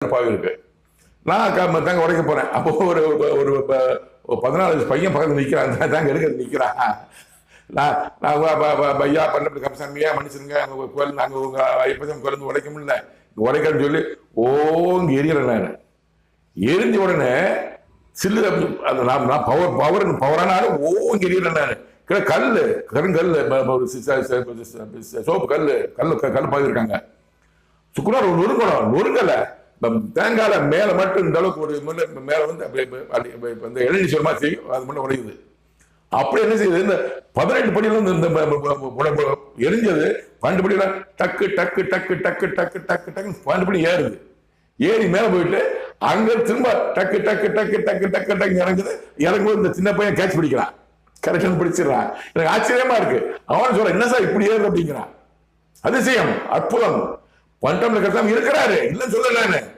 பாவி இருக்கு நான் தாங்க உடைக்க போறேன். அப்போ ஒரு ஒரு- ப- பதினாலு வயசு பையன் பக்கத்து நிற்கிறான் தாங்க எடுக்க நிற்கிறான் நான் நான் வ- வ- ஐயா கம்சாமியா மனுஷனுங்க அங்கே கோயில் நாங்கள் உங்க ஐப்பதம் கோயில் உடைக்க முடியல. உடைக்கன்னு சொல்லி ஓங்க எரியறேன் நான். எரிஞ்ச உடனே சில்லு அந்த நான் நான் பவர் பவர் பவரானாலும் ஓங்க எரியறேன் நான். கீழே கல் கருங்கல் சி- சோப்பு கல் கல் கல் பாவிருக்காங்க சுக்குனார் ஒரு நொறுக்கணும் நொறுக்கல தேங்காயில மேல மட்டும் இந்த அளவுக்கு ஒரு முன்ன மேல வந்து அப்படியே இந்த எழுநீர் சொல்மா செய்யும். அது மட்டும் உடையுது. அப்படி என்ன செய்யுது? இந்த பதினெட்டு படியில இருந்து இந்த எரிஞ்சது. பன்னெண்டு படியில டக்கு டக்கு டக்கு டக்கு டக்கு டக்கு டக்கு பன்னெண்டு படி ஏறுது. ஏறி மேல போயிட்டு அங்க திரும்ப டக்கு டக்கு டக்கு டக்கு டக்கு டக்கு இறங்குது. இறங்கும்போது இந்த சின்ன பையன் கேட்ச் பிடிக்கிறான். கரெக்டாக பிடிச்சிடுறான். எனக்கு ஆச்சரியமா இருக்கு. அவன் சொல்ற என்ன சார் இப்படி ஏறுது? அப்படிங்கிறான். அதிசயம் அற்புதம். பண்டம்ல கட்டம் இருக்கிறாரு. இல்லைன்னு சொல்லலான்னு